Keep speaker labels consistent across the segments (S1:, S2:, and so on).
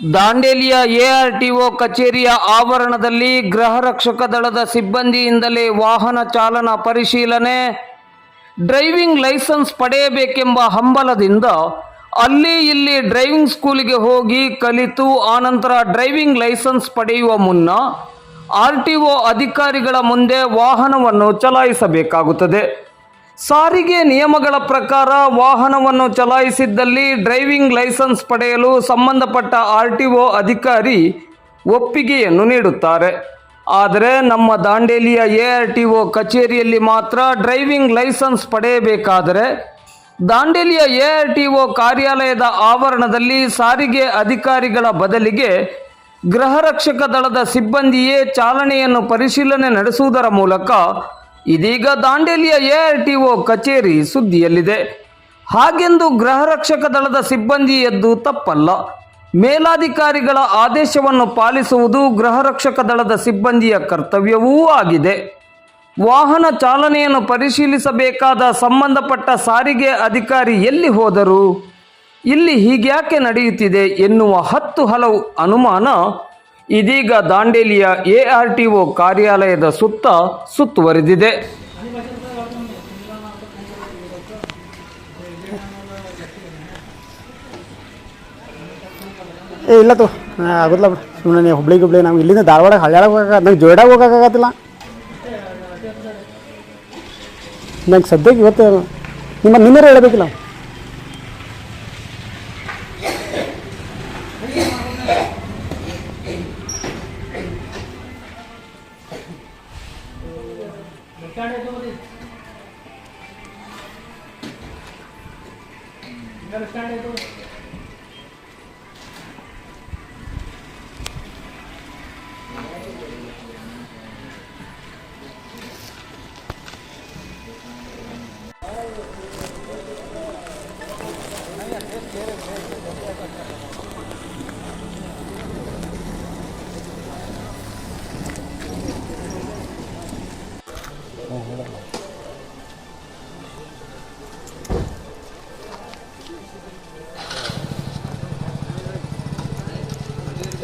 S1: ದಾಂಡೇಲಿಯ ARTO ಕಚೇರಿಯ ಆವರಣದಲ್ಲಿ ಗೃಹ ರಕ್ಷಕ ದಳದ ಸಿಬ್ಬಂದಿಯಿಂದಲೇ ವಾಹನ ಚಾಲನಾ ಪರಿಶೀಲನೆ, ಡ್ರೈವಿಂಗ್ ಲೈಸೆನ್ಸ್ ಪಡೆಯಬೇಕೆಂಬ ಹಂಬಲದಿಂದ ಅಲ್ಲಿ ಇಲ್ಲಿ ಡ್ರೈವಿಂಗ್ ಸ್ಕೂಲಿಗೆ ಹೋಗಿ ಕಲಿತು, ಆನಂತರ ಡ್ರೈವಿಂಗ್ ಲೈಸೆನ್ಸ್ ಪಡೆಯುವ ಮುನ್ನ ಆರ್ ಟಿ ಒ ಅಧಿಕಾರಿಗಳ ಮುಂದೆ ವಾಹನವನ್ನು ಚಲಾಯಿಸಬೇಕಾಗುತ್ತದೆ. ಸಾರಿಗೆ ನಿಯಮಗಳ ಪ್ರಕಾರ ವಾಹನವನ್ನು ಚಲಾಯಿಸಿದ್ದಲ್ಲಿ ಡ್ರೈವಿಂಗ್ ಲೈಸೆನ್ಸ್ ಪಡೆಯಲು ಸಂಬಂಧಪಟ್ಟ ಆರ್ ಟಿ ಒ ಅಧಿಕಾರಿ ಒಪ್ಪಿಗೆಯನ್ನು ನೀಡುತ್ತಾರೆ. ಆದರೆ ನಮ್ಮ ದಾಂಡೇಲಿಯ ಎ ಆರ್ ಟಿ ಒ ಕಚೇರಿಯಲ್ಲಿ ಮಾತ್ರ ಡ್ರೈವಿಂಗ್ ಲೈಸೆನ್ಸ್ ಪಡೆಯಬೇಕಾದರೆ ದಾಂಡೇಲಿಯ ಎ ಆರ್ ಟಿ ಒ ಕಾರ್ಯಾಲಯದ ಆವರಣದಲ್ಲಿ ಸಾರಿಗೆ ಅಧಿಕಾರಿಗಳ ಬದಲಿಗೆ ಗೃಹ ರಕ್ಷಕ ದಳದ ಸಿಬ್ಬಂದಿಯೇ ಚಾಲನೆಯನ್ನು ಪರಿಶೀಲನೆ ನಡೆಸುವುದರ ಮೂಲಕ ಇದೀಗ ದಾಂಡೇಲಿಯ ಎ ಆರ್ ಟಿ ಒ ಕಚೇರಿ ಸುದ್ದಿಯಲ್ಲಿದೆ. ಹಾಗೆಂದು ಗೃಹ ರಕ್ಷಕ ದಳದ ಸಿಬ್ಬಂದಿ ಎದ್ದು ತಪ್ಪಲ್ಲ. ಮೇಲಾಧಿಕಾರಿಗಳ ಆದೇಶವನ್ನು ಪಾಲಿಸುವುದು ಗೃಹ ರಕ್ಷಕ ದಳದ ಸಿಬ್ಬಂದಿಯ ಕರ್ತವ್ಯವೂ ಆಗಿದೆ. ವಾಹನ ಚಾಲನೆಯನ್ನು ಪರಿಶೀಲಿಸಬೇಕಾದ ಸಂಬಂಧಪಟ್ಟ ಸಾರಿಗೆ ಅಧಿಕಾರಿ ಎಲ್ಲಿ ಹೋದರು? ಇಲ್ಲಿ ಹೀಗ್ಯಾಕೆ ನಡೆಯುತ್ತಿದೆ ಎನ್ನುವ ಹತ್ತು ಹಲವು ಅನುಮಾನ ಇದೀಗ ದಾಂಡೇಲಿಯ ಎ ಆರ್ ಟಿ ಒ ಕಾರ್ಯಾಲಯದ ಸುತ್ತ ಸುತ್ತುವರೆದಿದೆ.
S2: ಏ, ಇಲ್ಲ ತೋ. ಆಗೋದಿಲ್ಲ ಸುಮ್ಮನೆ ನೀವು ಹುಬ್ಳಿ ಗುಬ್ಳಿ ನಾವು ಇಲ್ಲಿಂದ ಧಾರವಾಡ ಹಳ್ಯಾಳಗೆ ಹೋಗಕ್ಕೆ ನಂಗೆ ಜೋಯ್ಡಾಗ ಹೋಗೋಕ್ಕಾಗತ್ತಿಲ್ಲ ನಂಗೆ ಸದ್ಯಕ್ಕೆ ಇವತ್ತು ನಿಮ್ಮ ನಿನ್ನೆ ಹೇಳಬೇಕಿಲ್ಲ? स्टैंड है तो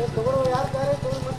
S2: tú por